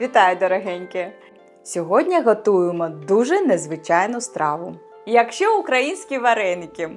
Вітаю, дорогенькі! Сьогодні готуємо дуже незвичайну страву. Якщо українські вареники.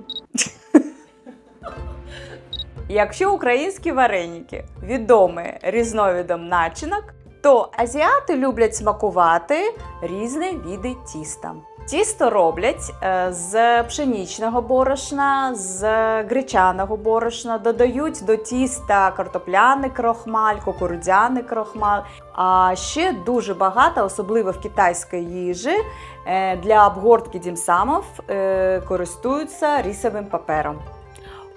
Якщо українські вареники відомі різновидом начинок, то азіати люблять смакувати різні види тіста. Тісто роблять е, з пшеничного борошна, з гречаного борошна, додають до тіста картопляний крохмаль, кукурудзяний крохмаль. А ще дуже багато, особливо в китайській їжі, е, для обгортки дімсамов е, користуються рисовим папером.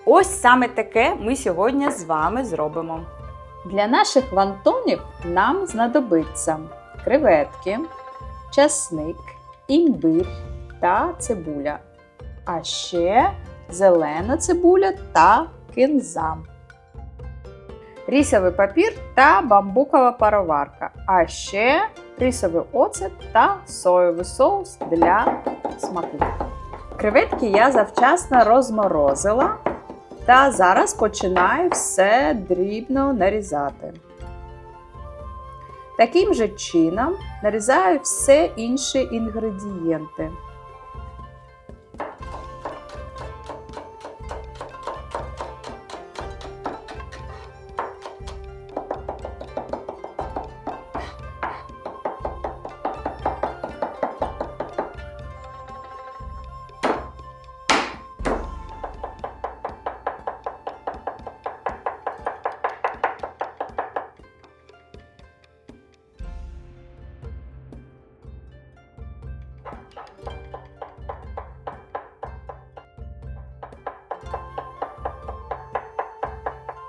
Ось саме таке ми сьогодні з вами зробимо. Для наших вантонів нам знадобиться креветки, часник, імбир та цибуля. А ще зелена цибуля та кінза. Рісовий папір та бамбукова пароварка. А ще рисовий оцет та соєвий соус для смаку. Креветки я завчасно розморозила. Та зараз починаю все дрібно нарізати. Таким же чином нарізаю все інші інгредієнти.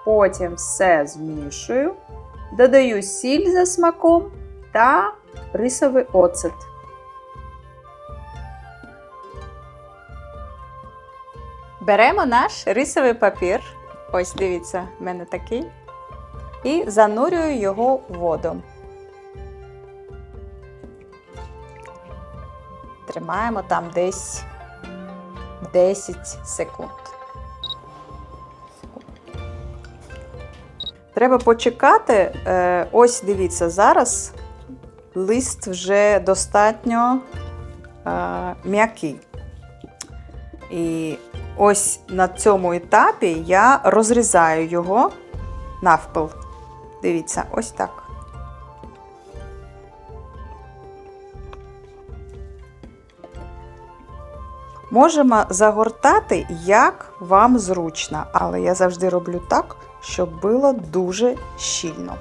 Потім все змішую, додаю сіль за смаком та рисовий оцет. Беремо наш рисовий папір. Ось дивіться, в мене такий. І занурюю його в воду. Тримаємо там десь 10 секунд. Треба почекати. Е, Ось дивіться, зараз лист вже достатньо е, м'який. І ось на цьому етапі я розрізаю його навпіл. Дивіться, ось так. Можемо загортати, як вам зручно, але я завжди роблю так, щоб було дуже щільно.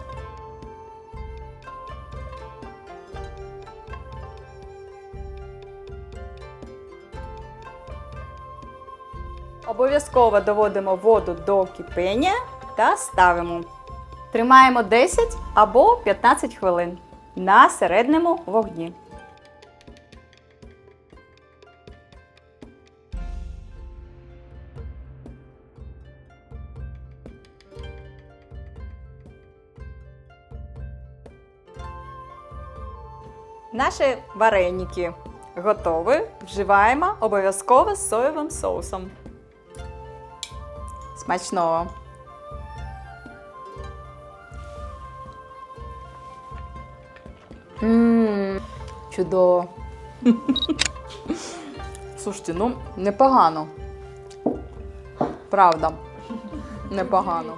Обов'язково доводимо воду до кипіння та ставимо. Тримаємо 10 або 15 хвилин на середньому вогні. Наші вареники готові. Вживаємо обов'язково з соєвим соусом. Смачного! Ммм, чудово. Слушайте, ну непогано. Правда, непогано.